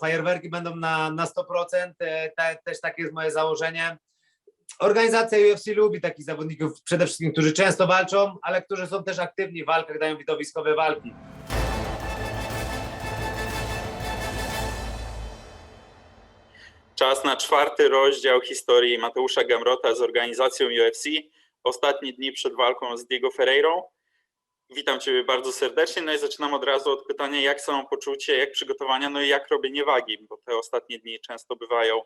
Fajerwerki będą na, na 100%, e, te, też takie jest moje założenie. Organizacja UFC lubi takich zawodników, przede wszystkim, którzy często walczą, ale którzy są też aktywni w walkach, dają widowiskowe walki. Czas na czwarty rozdział historii Mateusza Gamrota z organizacją UFC. Ostatnie dni przed walką z Diego Ferreirą. Witam Ciebie bardzo serdecznie. No i zaczynam od razu od pytania, jak samopoczucie, jak przygotowania, no i jak robienie wagi, bo te ostatnie dni często bywają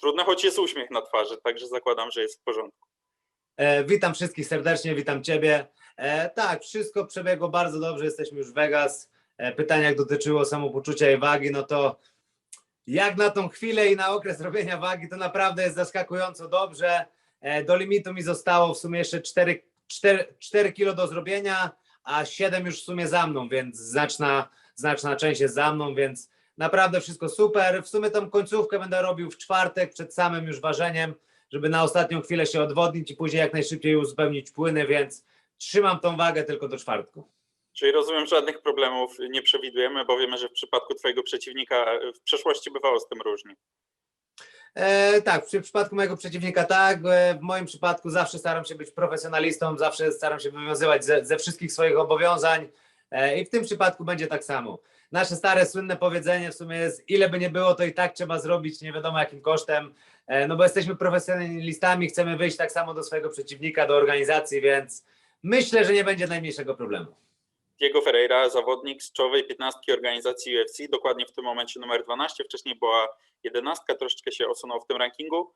trudne, choć jest uśmiech na twarzy, także zakładam, że jest w porządku. E, witam wszystkich serdecznie, witam Ciebie. E, tak, wszystko przebiegło bardzo dobrze, jesteśmy już w Vegas. E, pytanie, jak dotyczyło samopoczucia i wagi, no to jak na tą chwilę i na okres robienia wagi, to naprawdę jest zaskakująco dobrze. E, do limitu mi zostało w sumie jeszcze 4, 4, 4 kilo do zrobienia, a 7 już w sumie za mną, więc znaczna, znaczna część jest za mną, więc naprawdę wszystko super. W sumie tą końcówkę będę robił w czwartek przed samym już ważeniem, żeby na ostatnią chwilę się odwodnić i później jak najszybciej uzupełnić płyny, więc trzymam tą wagę tylko do czwartku. Czyli rozumiem, żadnych problemów nie przewidujemy, bo wiemy, że w przypadku Twojego przeciwnika w przeszłości bywało z tym różnie. E, tak, w przy- przypadku mojego przeciwnika tak, e, w moim przypadku zawsze staram się być profesjonalistą, zawsze staram się wywiązywać ze, ze wszystkich swoich obowiązań e, i w tym przypadku będzie tak samo. Nasze stare, słynne powiedzenie w sumie jest, ile by nie było, to i tak trzeba zrobić, nie wiadomo jakim kosztem, e, no bo jesteśmy profesjonalistami, chcemy wyjść tak samo do swojego przeciwnika, do organizacji, więc myślę, że nie będzie najmniejszego problemu. Diego Ferreira, zawodnik z czołowej 15 organizacji UFC, dokładnie w tym momencie numer 12, wcześniej była 11, troszeczkę się osunął w tym rankingu.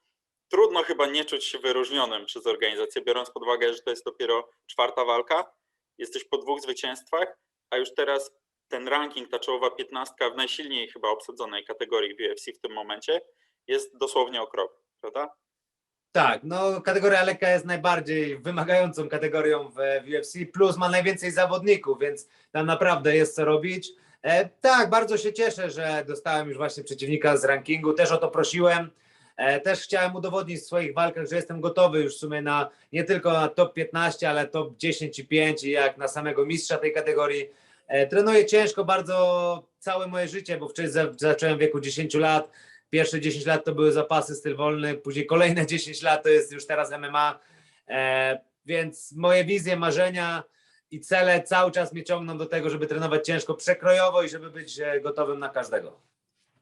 Trudno chyba nie czuć się wyróżnionym przez organizację, biorąc pod uwagę, że to jest dopiero czwarta walka. Jesteś po dwóch zwycięstwach, a już teraz ten ranking, ta czołowa 15 w najsilniej chyba obsadzonej kategorii w UFC w tym momencie jest dosłownie o krok, prawda? Tak, no kategoria lekka jest najbardziej wymagającą kategorią w UFC, plus ma najwięcej zawodników, więc tam naprawdę jest co robić. E, tak, bardzo się cieszę, że dostałem już właśnie przeciwnika z rankingu, też o to prosiłem. E, też chciałem udowodnić w swoich walkach, że jestem gotowy już w sumie na nie tylko na top 15, ale top 10 i 5 i jak na samego mistrza tej kategorii. E, trenuję ciężko bardzo całe moje życie, bo wcześniej za- zacząłem w wieku 10 lat. Pierwsze 10 lat to były zapasy, styl wolny, później kolejne 10 lat to jest już teraz MMA. Więc moje wizje, marzenia i cele cały czas mnie ciągną do tego, żeby trenować ciężko, przekrojowo i żeby być e, gotowym na każdego.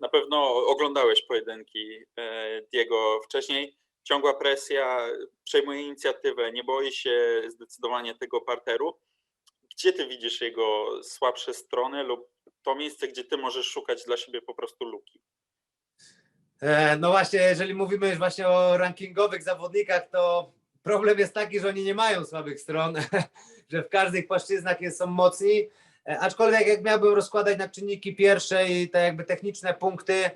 Na pewno oglądałeś pojedynki e, Diego wcześniej. Ciągła presja, przejmuje inicjatywę, nie boi się zdecydowanie tego parteru. Gdzie ty widzisz jego słabsze strony lub to miejsce, gdzie ty możesz szukać dla siebie po prostu luki? E, No właśnie, jeżeli mówimy już właśnie o rankingowych zawodnikach, to problem jest taki, że oni nie mają słabych stron, że w każdych płaszczyznach jest, są mocni. E, Aczkolwiek jak miałbym rozkładać na czynniki pierwsze i te jakby techniczne punkty,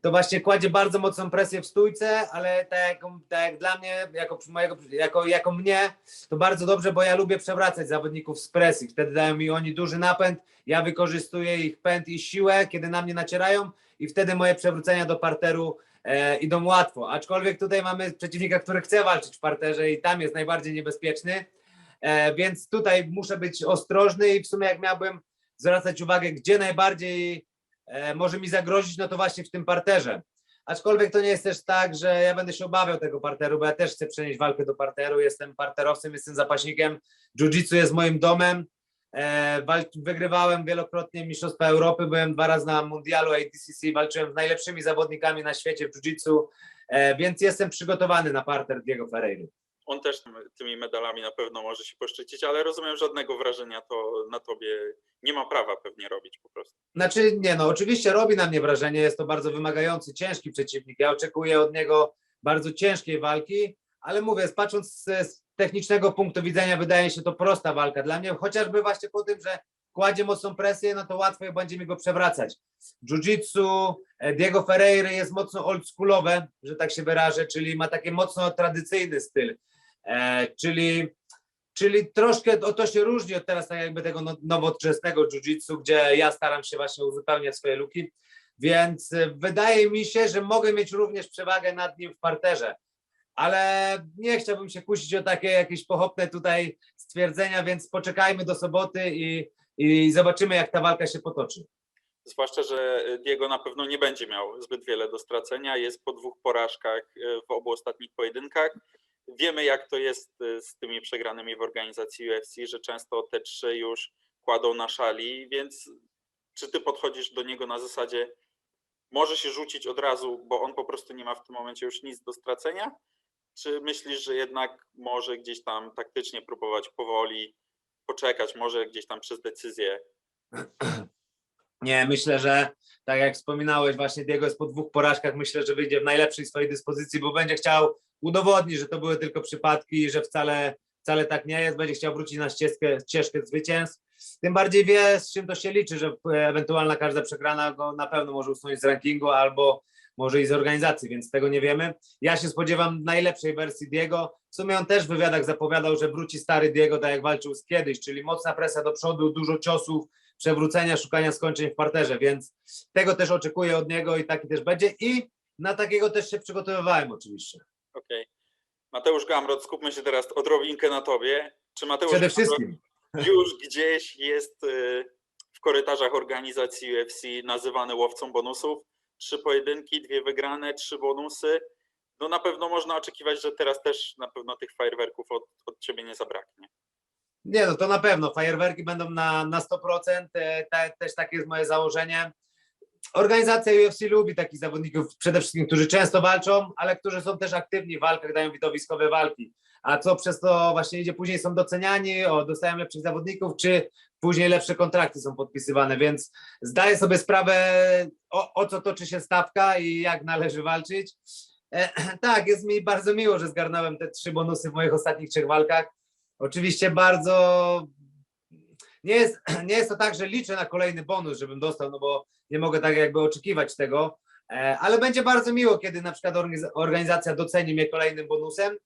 to właśnie kładzie bardzo mocną presję w stójce, ale tak jak, tak jak dla mnie, jako, mojego, jako, jako mnie, to bardzo dobrze, bo ja lubię przewracać zawodników z presji. Wtedy dają mi oni duży napęd, ja wykorzystuję ich pęd i siłę, kiedy na mnie nacierają i wtedy moje przewrócenia do parteru e, idą łatwo. Aczkolwiek tutaj mamy przeciwnika, który chce walczyć w parterze i tam jest najbardziej niebezpieczny, więc tutaj muszę być ostrożny i w sumie jak miałbym zwracać uwagę, gdzie najbardziej e, może mi zagrozić, no to właśnie w tym parterze. Aczkolwiek to nie jest też tak, że ja będę się obawiał tego parteru, bo ja też chcę przenieść walkę do parteru, jestem parterowcem, jestem zapaśnikiem, jiu-jitsu jest moim domem, E, wygrywałem wielokrotnie Mistrzostwa Europy, byłem dwa razy na Mundialu ADCC, walczyłem z najlepszymi zawodnikami na świecie w jiu-jitsu, e, więc jestem przygotowany na parter Diego Ferreira. On też tymi medalami na pewno może się poszczycić, ale rozumiem, żadnego wrażenia to na tobie nie ma prawa pewnie robić po prostu. Znaczy, nie no, oczywiście robi na mnie wrażenie, jest to bardzo wymagający, ciężki przeciwnik. Ja oczekuję od niego bardzo ciężkiej walki, ale mówię, patrząc z, z technicznego punktu widzenia, wydaje się to prosta walka dla mnie, chociażby właśnie po tym, że kładzie mocną presję, no to łatwo będzie mi go przewracać. Jiu-jitsu e, Diego Ferreira jest mocno oldschoolowe, że tak się wyrażę, czyli ma taki mocno tradycyjny styl, czyli Czyli troszkę o to się różni od teraz tak jakby tego no- nowoczesnego jiu-jitsu, gdzie ja staram się właśnie uzupełniać swoje luki, więc y, wydaje mi się, że mogę mieć również przewagę nad nim w parterze, ale nie chciałbym się kusić o takie jakieś pochopne tutaj stwierdzenia, więc poczekajmy do soboty i, i zobaczymy jak ta walka się potoczy. Zwłaszcza, że Diego na pewno nie będzie miał zbyt wiele do stracenia. Jest po dwóch porażkach e, w obu ostatnich pojedynkach. Wiemy, jak to jest e, z tymi przegranymi w organizacji UFC, że często te trzy już kładą na szali, więc czy ty podchodzisz do niego na zasadzie, może się rzucić od razu, bo on po prostu nie ma w tym momencie już nic do stracenia? Czy myślisz, że jednak może gdzieś tam taktycznie próbować powoli poczekać, może gdzieś tam przez decyzję Nie, myślę, że tak jak wspominałeś, właśnie Diego jest po dwóch porażkach, myślę, że wyjdzie w najlepszej swojej dyspozycji, bo będzie chciał udowodnić, że to były tylko przypadki że wcale, wcale tak nie jest, będzie chciał wrócić na ścieżkę, ścieżkę zwycięstw. Tym bardziej wie, z czym to się liczy, że ewentualna każda przegrana go na pewno może usunąć z rankingu albo może i z organizacji, więc tego nie wiemy. Ja się spodziewam najlepszej wersji Diego. W sumie on też w wywiadach zapowiadał, że wróci stary Diego, tak jak walczył z kiedyś, czyli mocna presja do przodu, dużo ciosów, przewrócenia, szukania skończeń w parterze, więc tego też oczekuję od niego i taki też będzie i na takiego też się przygotowywałem oczywiście. Okej. Mateusz Gamrot, skupmy się teraz odrobinkę na tobie. Czy Mateusz Przede Gamrot wszystkim. już gdzieś jest y, w korytarzach organizacji UFC nazywany łowcą bonusów? Trzy pojedynki, dwie wygrane, trzy bonusy. No na pewno można oczekiwać, że teraz też na pewno tych fajerwerków od, od ciebie nie zabraknie. Nie, no to na pewno. Fajerwerki będą na, na 100%. e, Te, też takie jest moje założenie. Organizacja UFC lubi takich zawodników, przede wszystkim, którzy często walczą, ale którzy są też aktywni w walkach, dają widowiskowe walki. A co przez to właśnie idzie później są doceniani, o, dostają lepszych zawodników, czy później lepsze kontrakty są podpisywane, więc zdaję sobie sprawę, o, o co toczy się stawka i jak należy walczyć. E, tak, jest mi bardzo miło, że zgarnąłem te trzy bonusy w moich ostatnich trzech walkach. Oczywiście bardzo nie jest, nie jest to tak, że liczę na kolejny bonus, żebym dostał, no bo nie mogę tak jakby oczekiwać tego, e, ale będzie bardzo miło, kiedy na przykład organiz- organizacja doceni mnie kolejnym bonusem,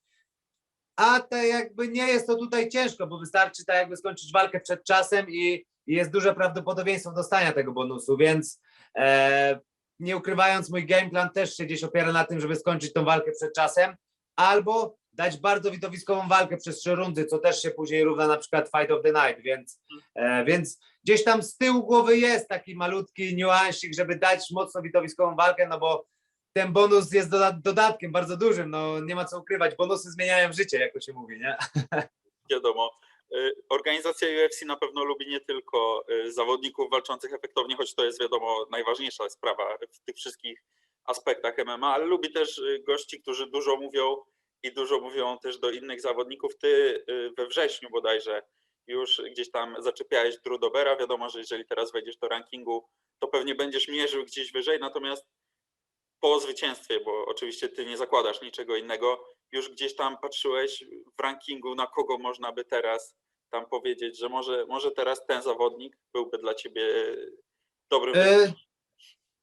a to jakby nie jest to tutaj ciężko, bo wystarczy tak jakby skończyć walkę przed czasem i, i jest duże prawdopodobieństwo dostania tego bonusu, więc e, nie ukrywając, mój game plan też się gdzieś opiera na tym, żeby skończyć tą walkę przed czasem, albo dać bardzo widowiskową walkę przez trzy rundy, co też się później równa na przykład fight of the night, więc, e, więc gdzieś tam z tyłu głowy jest taki malutki niuansik, żeby dać mocno widowiskową walkę, no bo ten bonus jest doda- dodatkiem bardzo dużym, no nie ma co ukrywać, bonusy zmieniają życie, jak to się mówi, nie? wiadomo. y, Organizacja UFC na pewno lubi nie tylko y, zawodników walczących efektownie, choć to jest wiadomo najważniejsza sprawa w tych wszystkich aspektach MMA, ale lubi też y, gości, którzy dużo mówią i dużo mówią też do innych zawodników. Ty y, we wrześniu bodajże już gdzieś tam zaczepiałeś Drew Dobera. Wiadomo, że jeżeli teraz wejdziesz do rankingu, to pewnie będziesz mierzył gdzieś wyżej, natomiast po zwycięstwie, bo oczywiście ty nie zakładasz niczego innego, już gdzieś tam patrzyłeś w rankingu, na kogo można by teraz tam powiedzieć, że może, może teraz ten zawodnik byłby dla ciebie dobrym. E,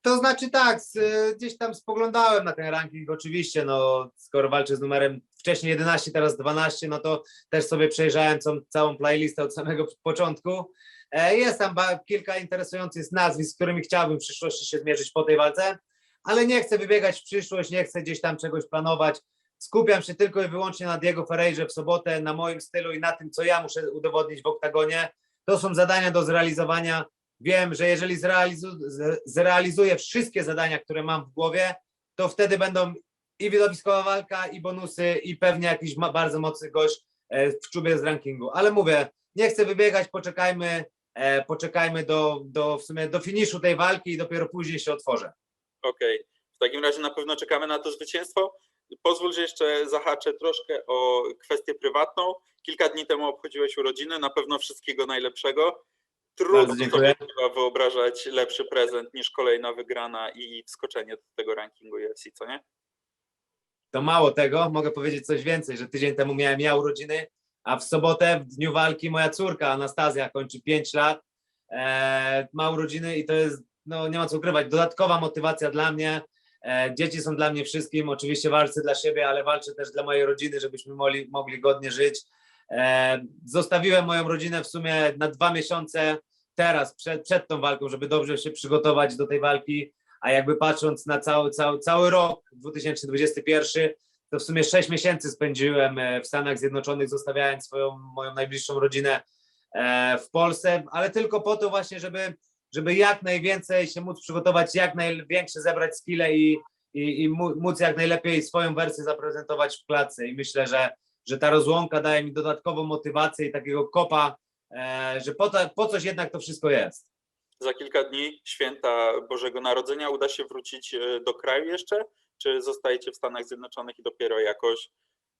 To znaczy tak, z, gdzieś tam spoglądałem na ten ranking oczywiście, no skoro walczę z numerem wcześniej 11, teraz 12, no to też sobie przejrzałem całą, całą playlistę od samego początku. E, Jest tam kilka interesujących nazwisk, z którymi chciałbym w przyszłości się zmierzyć po tej walce, ale nie chcę wybiegać w przyszłość, nie chcę gdzieś tam czegoś planować. Skupiam się tylko i wyłącznie na Diego Ferreirze w sobotę, na moim stylu i na tym, co ja muszę udowodnić w oktagonie. To są zadania do zrealizowania. Wiem, że jeżeli zrealizu- zrealizuję wszystkie zadania, które mam w głowie, to wtedy będą i widowiskowa walka, i bonusy, i pewnie jakiś ma- bardzo mocny gość e, w czubie z rankingu. Ale mówię, nie chcę wybiegać, poczekajmy, e, poczekajmy do, do, w sumie do finiszu tej walki i dopiero później się otworzę. Okej, w takim razie na pewno czekamy na to zwycięstwo. Pozwól, że jeszcze zahaczę troszkę o kwestię prywatną. Kilka dni temu obchodziłeś urodziny, na pewno wszystkiego najlepszego. Trudno sobie chyba wyobrażać lepszy prezent niż kolejna wygrana i wskoczenie do tego rankingu UFC, co nie? To mało tego, mogę powiedzieć coś więcej, że tydzień temu miałem ja urodziny, a w sobotę, w dniu walki, moja córka Anastazja kończy 5 lat, e, ma urodziny i to jest, no nie ma co ukrywać, dodatkowa motywacja dla mnie. E, dzieci są dla mnie wszystkim, oczywiście walczę dla siebie, ale walczę też dla mojej rodziny, żebyśmy mogli, mogli godnie żyć. E, zostawiłem moją rodzinę w sumie na dwa miesiące teraz, przed, przed tą walką, żeby dobrze się przygotować do tej walki a jakby patrząc na cały, cały, cały rok 2021, to w sumie 6 miesięcy spędziłem e, w Stanach Zjednoczonych, zostawiając swoją, moją najbliższą rodzinę e, w Polsce, ale tylko po to właśnie, żeby żeby jak najwięcej się móc przygotować, jak największe zebrać skille i, i, i móc jak najlepiej swoją wersję zaprezentować w klatce. I myślę, że, że ta rozłąka daje mi dodatkową motywację i takiego kopa, e, że po, to, po coś jednak to wszystko jest. Za kilka dni święta Bożego Narodzenia uda się wrócić e, do kraju jeszcze? Czy zostajecie w Stanach Zjednoczonych i dopiero jakoś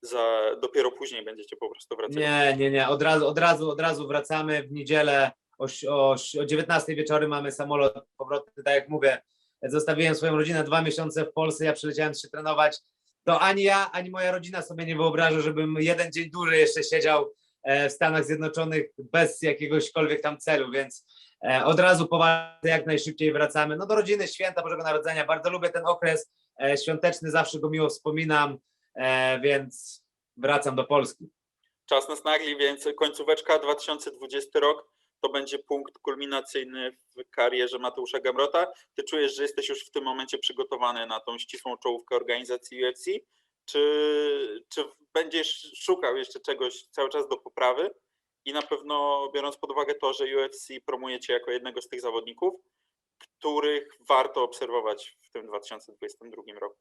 za, dopiero później będziecie po prostu wracać? Nie, nie, nie. Od razu, od razu, od razu wracamy w niedzielę. O, o, o 19 wieczorem mamy samolot powrotny. Tak jak mówię, zostawiłem swoją rodzinę dwa miesiące w Polsce. Ja przyleciałem się trenować. To ani ja, ani moja rodzina sobie nie wyobraża, żebym jeden dzień dłużej jeszcze siedział e, w Stanach Zjednoczonych bez jakiegośkolwiek tam celu, więc e, od razu poważnie jak najszybciej wracamy. No do rodziny, święta Bożego Narodzenia. Bardzo lubię ten okres e, świąteczny, zawsze go miło wspominam, więc wracam do Polski. Czas nas nagli, więc końcóweczka 2020 rok to będzie punkt kulminacyjny w karierze Mateusza Gamrota. Ty czujesz, że jesteś już w tym momencie przygotowany na tą ścisłą czołówkę organizacji UFC? Czy, czy będziesz szukał jeszcze czegoś cały czas do poprawy? I na pewno biorąc pod uwagę to, że UFC promuje cię jako jednego z tych zawodników, których warto obserwować w tym 2022 roku.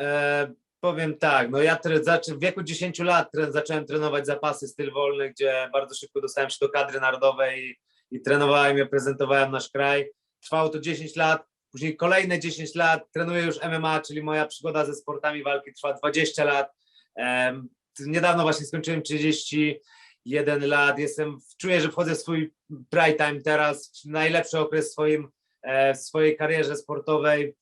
E, powiem tak, no ja tre, zaczę, w wieku 10 lat tre, zacząłem trenować zapasy styl wolny, gdzie bardzo szybko dostałem się do kadry narodowej i, i trenowałem i reprezentowałem nasz kraj. Trwało to 10 lat, później kolejne 10 lat trenuję już MMA, czyli moja przygoda ze sportami walki trwa 20 lat. Em, niedawno właśnie skończyłem 31 lat, jestem, czuję, że wchodzę w swój prime time teraz, w najlepszy okres w swoim, e, w swojej karierze sportowej.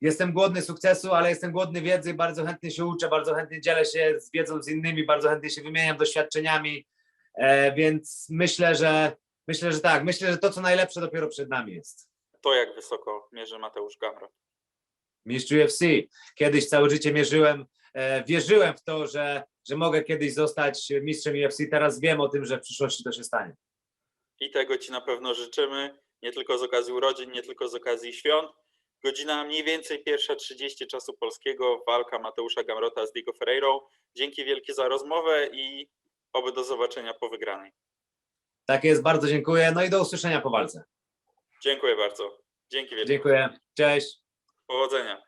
Jestem głodny sukcesu, ale jestem głodny wiedzy, bardzo chętnie się uczę, bardzo chętnie dzielę się z wiedzą z innymi, bardzo chętnie się wymieniam doświadczeniami, e, więc myślę, że myślę, że tak, myślę, że to co najlepsze dopiero przed nami jest. To jak wysoko mierzy Mateusz Gamrot? Mistrz UFC. Kiedyś całe życie mierzyłem, e, wierzyłem w to, że, że mogę kiedyś zostać mistrzem UFC, teraz wiem o tym, że w przyszłości to się stanie. I tego Ci na pewno życzymy, nie tylko z okazji urodzin, nie tylko z okazji świąt. Godzina mniej więcej pierwsza 30 czasu polskiego, walka Mateusza Gamrota z Diego Ferreirą. Dzięki wielkie za rozmowę i oby do zobaczenia po wygranej. Tak jest, bardzo dziękuję, no i do usłyszenia po walce. Dziękuję bardzo. Dzięki wielkie. Dziękuję, cześć. Powodzenia.